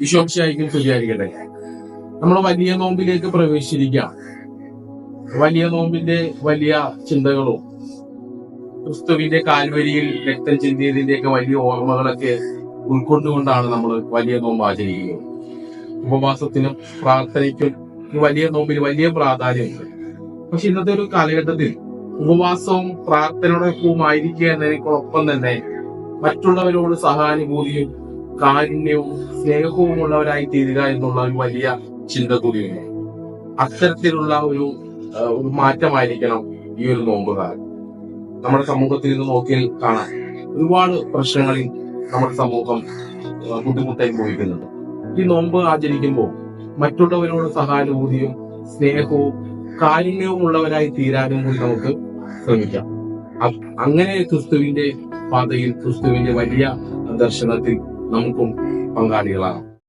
വിശ്വംശായിരിക്കും വിചാരിക്കട്ടെ നമ്മൾ വലിയ നോമ്പിലേക്ക് പ്രവേശിച്ചിരിക്കാം വലിയ നോമ്പിന്റെ വലിയ ചിന്തകളും ക്രിസ്തുവിന്റെ കാൽവരിയിൽ രക്തം ചിന്തിയതിന്റെയൊക്കെ വലിയ ഓർമ്മകളൊക്കെ ഉൾക്കൊണ്ടുകൊണ്ടാണ് നമ്മൾ വലിയ നോമ്പ് ആചരിക്കുന്നത് ഉപവാസത്തിനും പ്രാർത്ഥനയ്ക്കും വലിയ നോമ്പിന് വലിയ പ്രാധാന്യമുണ്ട്. പക്ഷെ ഇന്നത്തെ ഒരു കാലഘട്ടത്തിൽ ഉപവാസവും പ്രാർത്ഥനയോടൊപ്പവും ആയിരിക്കുക എന്നതിനൊപ്പം തന്നെ മറ്റുള്ളവരോട് സഹാനുഭൂതിയും കാരുണ്യവും സ്നേഹവും ഉള്ളവരായി തീരുക എന്നുള്ള ഒരു വലിയ ചിന്ത കൂടിയുണ്ട്. അത്തരത്തിലുള്ള ഒരു ഒരു മാറ്റമായിരിക്കണം ഈ ഒരു നോമ്പ് കാലം നമ്മുടെ സമൂഹത്തിൽ നിന്ന് നോക്കിയാൽ കാണാൻ ഒരുപാട് പ്രശ്നങ്ങളിൽ നമ്മുടെ സമൂഹം ബുദ്ധിമുട്ടായി പോയിക്കുന്നുണ്ട്. ഈ നോമ്പ് ആചരിക്കുമ്പോൾ മറ്റുള്ളവരോട് സഹാനുഭൂതിയും സ്നേഹവും കാരുണ്യവും ഉള്ളവരായി തീരാനും കൂടി നമുക്ക് ശ്രമിക്കാം. അങ്ങനെ ക്രിസ്തുവിന്റെ പാതയിൽ ക്രിസ്തുവിന്റെ വലിയ ദർശനത്തിൽ നമുക്കും പങ്കാളികളാണ്